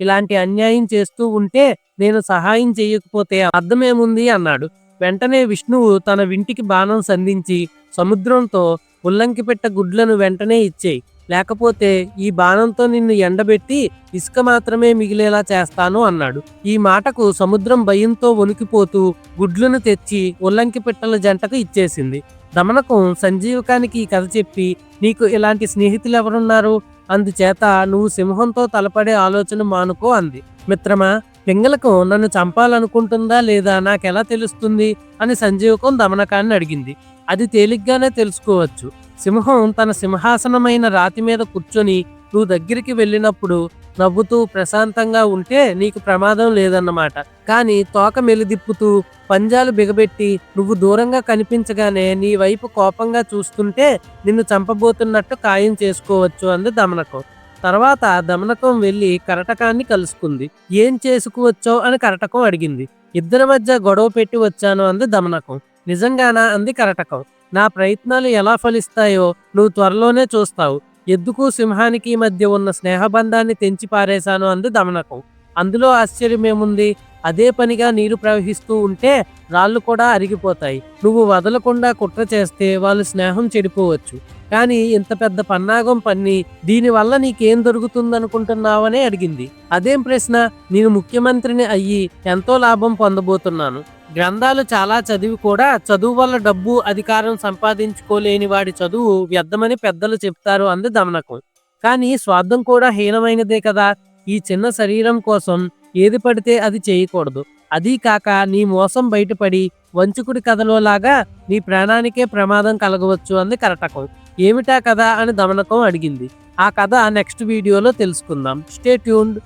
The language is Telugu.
ఇలాంటి అన్యాయం చేస్తూ ఉంటే నేను సహాయం చేయకపోతే అర్థమేముంది అన్నాడు. వెంటనే విష్ణువు తన వింటికి బాణం సంధించి సముద్రంతో ఉల్లంకిపెట్ట గుడ్లను వెంటనే ఇచ్చేయి. లేకపోతే ఈ బాణంతో నిన్ను ఎండబెట్టి ఇసుక మాత్రమే మిగిలేలా చేస్తాను అన్నాడు. ఈ మాటకు సముద్రం భయంతో వణికిపోతూ గుడ్లను తెచ్చి ఉల్లంకి పిట్టల జంటకు ఇచ్చేసింది. దమనకం సంజీవకానికి ఈ కథ చెప్పి నీకు ఇలాంటి స్నేహితులు ఎవరున్నారు అందుచేత నువ్వు సింహంతో తలపడే ఆలోచన మానుకో అంది. మిత్రమా పింగళకం నన్ను చంపాలనుకుంటుందా లేదా? నాకెలా తెలుస్తుంది? అని సంజీవకం దమనకాన్ని అడిగింది. అది తేలిగ్గానే తెలుసుకోవచ్చు. సింహం తన సింహాసనమైన రాతి మీద కూర్చొని నువ్వు దగ్గరికి వెళ్ళినప్పుడు నవ్వుతూ ప్రశాంతంగా ఉంటే నీకు ప్రమాదం లేదన్నమాట. కానీ తోక మెలిదిప్పుతూ పంజాలు బిగబెట్టి నువ్వు దూరంగా కనిపించగానే నీ వైపు కోపంగా చూస్తుంటే నిన్ను చంపబోతున్నట్టు ఖాయం చేసుకోవచ్చు అంది దమనకం. తర్వాత దమనకం వెళ్ళి కరటకాన్ని కలుసుకుంది. ఏం చేసుకోవచ్చో అని కరటకం అడిగింది. ఇద్దరి మధ్య గొడవ పెట్టి వచ్చాను అంది దమనకం. నిజంగానా? అంది కరటకం. నా ప్రయత్నాలు ఎలా ఫలిస్తాయో నువ్వు త్వరలోనే చూస్తావు. ఎద్దుకు సింహానికి మధ్య ఉన్న స్నేహబంధాన్ని తెంచి పారేశాను అంది దమనకం. అందులో ఆశ్చర్యమేముంది? అదే పనిగా నీరు ప్రవహిస్తూ ఉంటే రాళ్ళు కూడా అరిగిపోతాయి. నువ్వు వదలకుండా కుట్ర చేస్తే వాళ్ళు స్నేహం చెడిపోవచ్చు. కానీ ఇంత పెద్ద పన్నాగం పన్ని దీనివల్ల నీకేం దొరుకుతుందనుకుంటున్నావనే అడిగింది. అదేం ప్రశ్న? నేను ముఖ్యమంత్రిని అయ్యి ఎంతో లాభం పొందబోతున్నాను. గ్రంథాలు చాలా చదివి కూడా చదువు వల్ల డబ్బు అధికారం సంపాదించుకోలేని వాడి చదువు వ్యర్థమని పెద్దలు చెప్తారు అంది దమనకం. కానీ స్వార్థం కూడా హీనమైనదే కదా? ఈ చిన్న శరీరం కోసం ఏది పడితే అది చేయకూడదు. అదీ కాక నీ మోసం బయటపడి వంచుకుడి కథలో లాగా నీ ప్రాణానికే ప్రమాదం కలగవచ్చు అంది కరటకం. ఏమిటా కథ అని దమనకం అడిగింది. ఆ కథ నెక్స్ట్ వీడియోలో తెలుసుకుందాం. Stay tuned.